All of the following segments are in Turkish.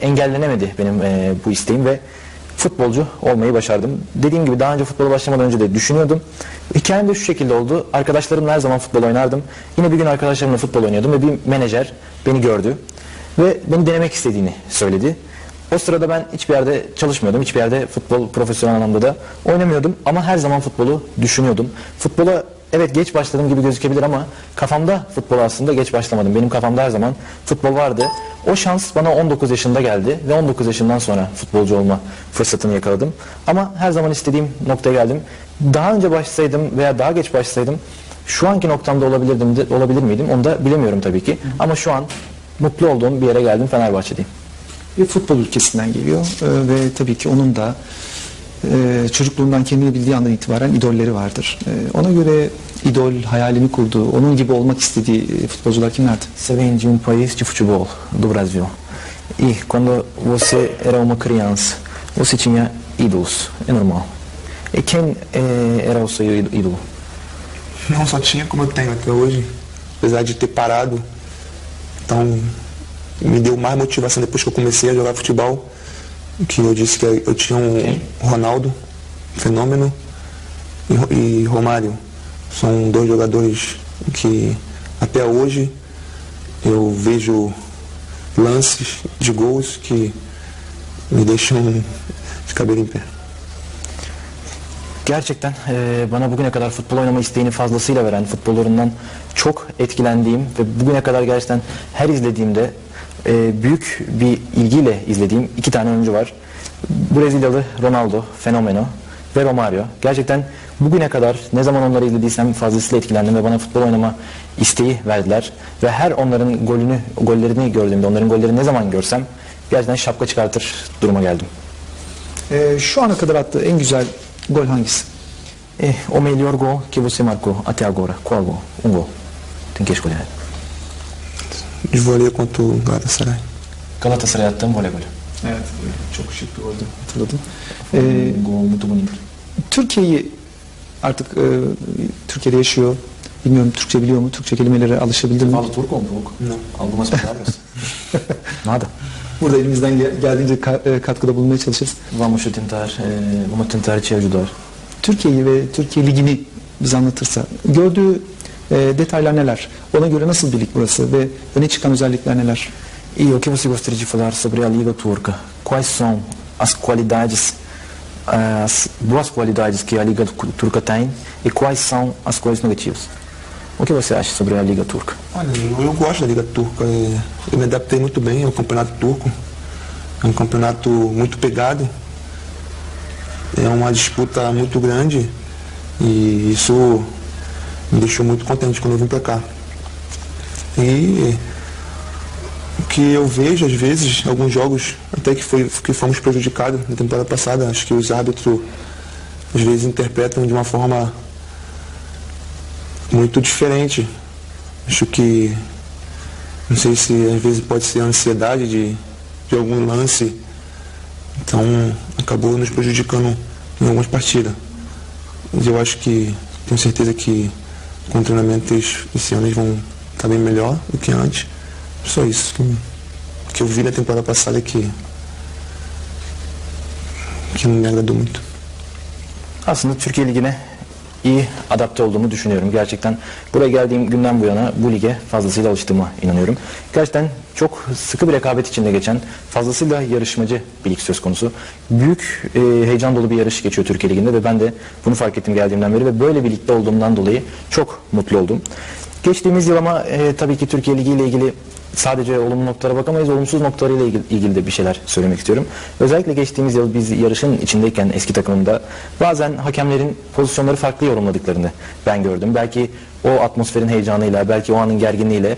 engellenemedi benim e, bu isteğim ve futbolcu olmayı başardım. Dediğim gibi daha önce futbola başlamadan önce de düşünüyordum. Hikayem de şu şekilde oldu. Arkadaşlarımla her zaman futbol oynardım. Yine bir gün arkadaşlarımla futbol oynuyordum ve bir menajer beni gördü ve beni denemek istediğini söyledi. O sırada ben hiçbir yerde çalışmıyordum. Hiçbir yerde futbol profesyonel anlamda da oynamıyordum. Ama her zaman futbolu düşünüyordum. Futbola evet geç başladım gibi gözükebilir ama kafamda futbola aslında geç başlamadım. Benim kafamda her zaman futbol vardı. O şans bana 19 yaşında geldi ve 19 yaşından sonra futbolcu olma fırsatını yakaladım. Ama her zaman istediğim noktaya geldim. Daha önce başlasaydım veya daha geç başlasaydım şu anki noktamda olabilirdim de, olabilir miydim onu da bilemiyorum tabii ki. Ama şu an mutlu olduğum bir yere geldim Fenerbahçe'deyim. Bir futbol ülkesinden geliyor e, ve tabii ki onun da e, çocukluğundan kendini bildiği andan itibaren idolleri vardır. E, ona göre idol hayalini kurduğu, onun gibi olmak istediği futbolcular kimlerdi? Você vem de um país de futebol, do Brasil. E quando você era uma criança, você tinha ídolos, é normal. E quem eh, era o seu ídolo? Não só tinha como eu tenho até hoje, apesar de ter parado. Então, me deu mais motivação depois que eu comecei a jogar futebol, que eu disse que eu tinha um Ronaldo, fenômeno, e, e Romário. São dois jogadores que até hoje eu vejo lances de gols que me deixam de cabelo em pé. Gerçekten e, bana bugüne kadar futbol oynama isteğini fazlasıyla veren futbollarından çok etkilendiğim ve bugüne kadar gerçekten her izlediğimde e, büyük bir ilgiyle izlediğim iki tane oyuncu var. Brezilyalı Ronaldo, Fenomeno ve Romario. Gerçekten bugüne kadar ne zaman onları izlediysem fazlasıyla etkilendim ve bana futbol oynama isteği verdiler. Ve her onların golünü, gollerini gördüğümde, onların gollerini ne zaman görsem gerçekten şapka çıkartır duruma geldim. E, şu ana kadar attığı en güzel gol hangisi? E o melhor gol que você marcou até agora? Qual gol? Um gol. Tem que escolher. De volei contra o Galatasaray. Galatasaray attığım voley golü. Evet, çok şık bir goldü hatırladım. E, Gol bonito. Türkiye'yi artık e, Türkiye'de yaşıyor. Bilmiyorum Türkçe biliyor mu? Türkçe kelimelere alışabildi mi? Um pouco? Não. Algumas palavras? Nada. Burada elimizden gel- geldiğince ka- e, katkıda bulunmaya çalışırız. Vamos tentar, eh, vamos tentar te ajudar. Türkiye'yi ve Türkiye Ligi'ni bize anlatırsa gördüğü e, detaylar neler? Ona göre nasıl bir lig burası ve öne çıkan özellikler neler? E o que você gostaria de falar sobre a Liga Turca? Quais são as qualidades, as boas qualidades que a Liga Turca tem e quais são as coisas negativas? O que você acha sobre a Liga Turca? Olha, eu gosto da Liga Turca. é, Eu me adaptei muito bem ao campeonato turco. É um campeonato muito pegado. É uma disputa muito grande. E isso me deixou muito contente quando eu vim pra cá. E o que eu vejo, às vezes, alguns jogos, até que, foi, que fomos prejudicados na temporada passada, acho que os árbitros às vezes interpretam de uma forma muito diferente. Acho que não sei se às vezes pode ser a ansiedade de, de algum lance. Então acabou nos prejudicando em algumas partidas. Mas eu acho que tenho certeza que com treinamento esse ano eles vão estar bem melhor do que antes. Só isso que, que eu vi na temporada passada que, que me agradou muito. Aslında Türkiye Ligi'ne iyi adapte olduğumu düşünüyorum. Gerçekten buraya geldiğim günden bu yana bu lige fazlasıyla alıştığıma inanıyorum. Gerçekten çok sıkı bir rekabet içinde geçen, fazlasıyla yarışmacı bir lig söz konusu. Büyük e, heyecan dolu bir yarış geçiyor Türkiye Ligi'nde ve ben de bunu fark ettim geldiğimden beri ve böyle bir ligde olduğumdan dolayı çok mutlu oldum. Geçtiğimiz yıl ama e, tabii ki Türkiye Ligi ile ilgili sadece olumlu noktalara bakamayız, olumsuz noktalarıyla ilgili, de bir şeyler söylemek istiyorum. Özellikle geçtiğimiz yıl biz yarışın içindeyken eski takımımda bazen hakemlerin pozisyonları farklı yorumladıklarını ben gördüm. Belki o atmosferin heyecanıyla, belki o anın gerginliğiyle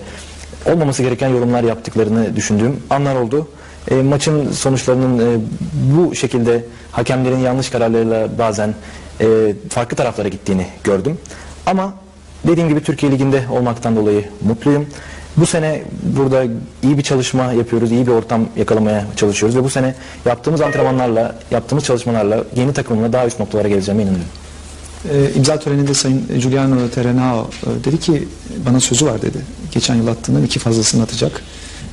olmaması gereken yorumlar yaptıklarını düşündüğüm anlar oldu. E, maçın sonuçlarının e, bu şekilde hakemlerin yanlış kararlarıyla bazen e, farklı taraflara gittiğini gördüm. Ama dediğim gibi Türkiye Ligi'nde olmaktan dolayı mutluyum. Bu sene burada iyi bir çalışma yapıyoruz, iyi bir ortam yakalamaya çalışıyoruz ve bu sene yaptığımız antrenmanlarla, yaptığımız çalışmalarla yeni takımımla daha üst noktalara geleceğime inanıyorum. E, imza töreninde Sayın Giuliano Terenao e, dedi ki bana sözü var dedi. Geçen yıl attığından iki fazlasını atacak.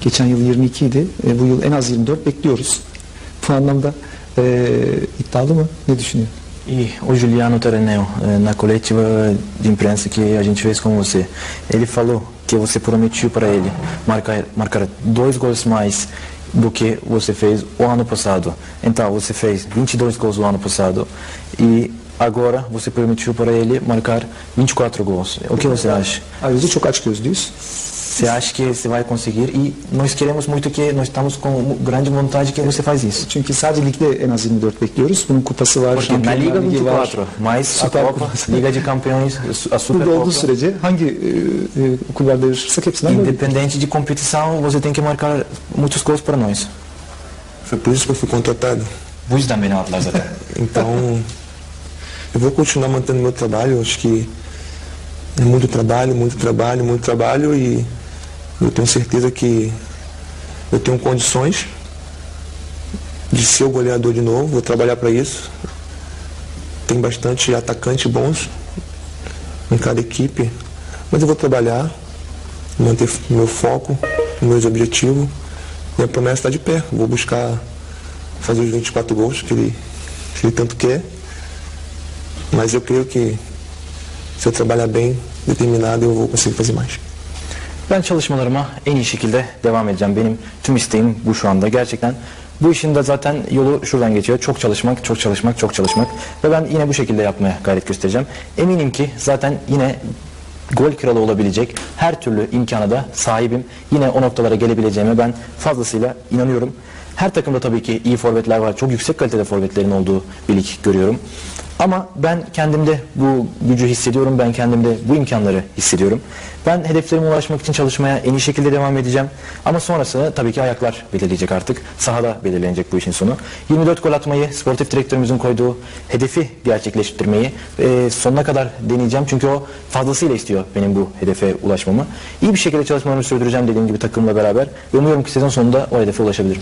Geçen yıl 22 idi. E, bu yıl en az 24 bekliyoruz. Bu anlamda e, iddialı mı? Ne düşünüyor? E o Juliano eh, na coletiva de imprensa que a gente fez com você, ele falou que você prometiu para ele marcar, marcar dois gols mais do que você fez o ano passado. Então, você fez 22 gols o ano passado e agora você permitiu para ele marcar 24 gols. O que você acha? Ayrıca çok aç gözlüyüz. Você acha que você vai conseguir? E nós queremos muito que nós estamos com grande vontade que você faz isso. Çünkü sadece ligde en az 24 bekliyoruz. Bunun kupası var, Porque na Liga Ligi var. 24, mais a Copa. Liga de Campeões, a Burada olduğu Supercopa. sürece hangi e, kulvarda yarışırsak hepsinden böyle. Independente de competição, você tem que marcar muitos gols para nós. Foi por isso que eu fui contratado. Bu yüzden beni aldılar. Então, eu vou continuar mantendo meu trabalho. Acho que é muito trabalho, muito trabalho, muito trabalho e eu tenho certeza que eu tenho condições de ser o goleador de novo. Vou trabalhar para isso. Tem bastante atacantes bons em cada equipe, mas eu vou trabalhar, manter meu foco, meus objetivos. Minha promessa está de pé. Vou buscar fazer os 24 gols que ele, que ele tanto quer. Mas eu creio que se eu trabalhar bem, determinado, eu vou conseguir fazer mais. Ben çalışmalarıma en iyi şekilde devam edeceğim. Benim tüm isteğim bu şu anda. Gerçekten bu işin de zaten yolu şuradan geçiyor. Çok çalışmak, çok çalışmak, çok çalışmak. Ve ben yine bu şekilde yapmaya gayret göstereceğim. Eminim ki zaten yine gol kralı olabilecek her türlü imkana da sahibim. Yine o noktalara gelebileceğime ben fazlasıyla inanıyorum. Her takımda tabii ki iyi forvetler var. Çok yüksek kalitede forvetlerin olduğu bir lig görüyorum. Ama ben kendimde bu gücü hissediyorum. Ben kendimde bu imkanları hissediyorum. Ben hedeflerime ulaşmak için çalışmaya en iyi şekilde devam edeceğim. Ama sonrasını tabii ki ayaklar belirleyecek artık. Sahada belirlenecek bu işin sonu. 24 gol atmayı, sportif direktörümüzün koyduğu hedefi gerçekleştirmeyi e, sonuna kadar deneyeceğim. Çünkü o fazlasıyla istiyor benim bu hedefe ulaşmamı. İyi bir şekilde çalışmalarımı sürdüreceğim dediğim gibi takımla beraber. Ve umuyorum ki sezon sonunda o hedefe ulaşabilirim.